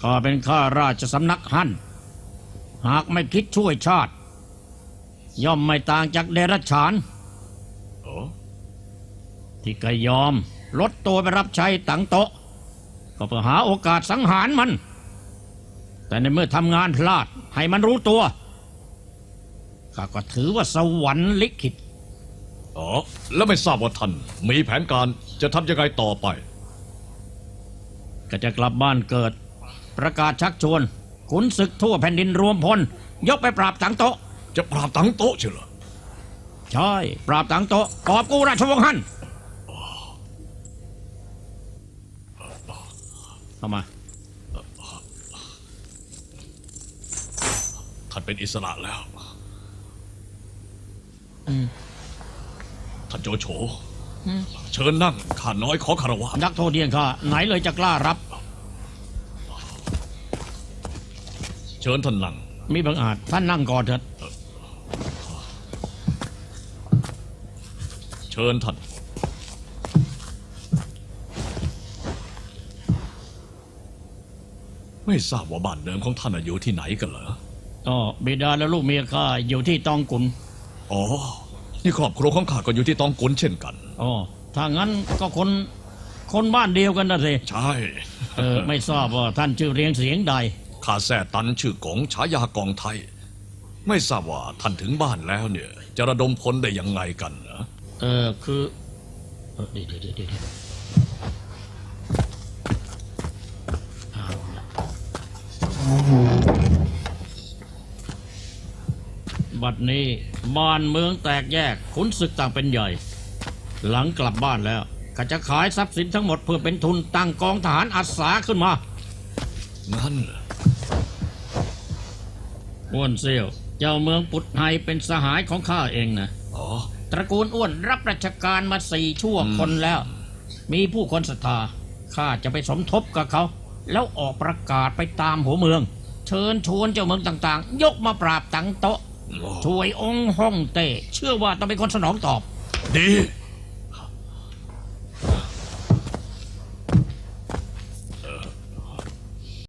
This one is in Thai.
ข้าเป็นข้าราชสำนักฮั่นหากไม่คิดช่วยชาติ ย่อมไม่ต่างจากเดรัจฉานโอ้ที่ก็ยอมลดตัวไปรับใช้ตังโตะ ก็เพื่อหาโอกาสสังหารมัน แต่ในเมื่อทำงานพลาดให้มันรู้ตัวข้าก็ถือว่าสวรรค์ลิขิตอ๋อ แล้วไม่ทราบว่าท่านมีแผนการจะทำยังไงต่อไป ก็จะกลับบ้านเกิด ประกาศชักชวนขุนศึกทั่วแผ่นดินรวมพล ยกไปปราบตังโตะจะปราบตังโต๊ะเชียวเหรอใช่ ปราบตังโตะกอบกู้ราชวงศ์ฮั่นเข้ามา ท่านเป็นอิสระแล้ว ท่านโจโฉ เชิญนั่งข้าน้อยขอคารวะนักโทษเดียงข้าไหนเลยจะกล้ารับ เชิญท่านนั่งมีบังอาจท่านนั่งก่อนเถิดเชิญท่านไม่ทราบว่าบ้านเดิมของท่านน่ะอยู่ที่ไหนกันเหรอ ก็บิดาและลูกเมียข้าอยู่ที่ตองกุนอ๋อ นี่ครอบครัวของข้าก็อยู่ที่ตองกุนเช่นกัน อ๋อถ้างั้นก็คนคนบ้านเดียวกันนะสิใช่เออไม่ทราบว่าท่านชื่อเรียงเสียงใดข้าแซ่ตันชื่อกงฉายากองไทย ไม่ทราบว่าท่านถึงบ้านแล้วเนี่ย จะระดมพลได้ยังไงกันนะเออคือเออเดี๋ยวเดี๋ยวเดี๋ยวเดี๋ยวเอาล บัดนี้บ้านเมืองแตกแยกขุนศึกต่างเป็นใหญ่ หลังกลับบ้านแล้วก็จะขายทรัพย์สินทั้งหมดเพื่อเป็นทุนตั้งกองทหารอาสาขึ้นมางั้นเหรออ้วนเซี่ยวเจ้าเมืองปุตไฮเป็นสหายของข้าเองนะอ๋อตระกูลอ้วนรับราชการมาสี่ชั่วคนแล้ว มีผู้คนศรัทธาข้าจะไปสมทบกับเขา แล้วออกประกาศไปตามหัวเมือง เชิญชวนเจ้าเมืองต่างๆ ยกมาปราบตังโตะ ช่วยองค์ฮ่องเต้เชื่อว่าต้องเป็นคนสนองตอบ ดี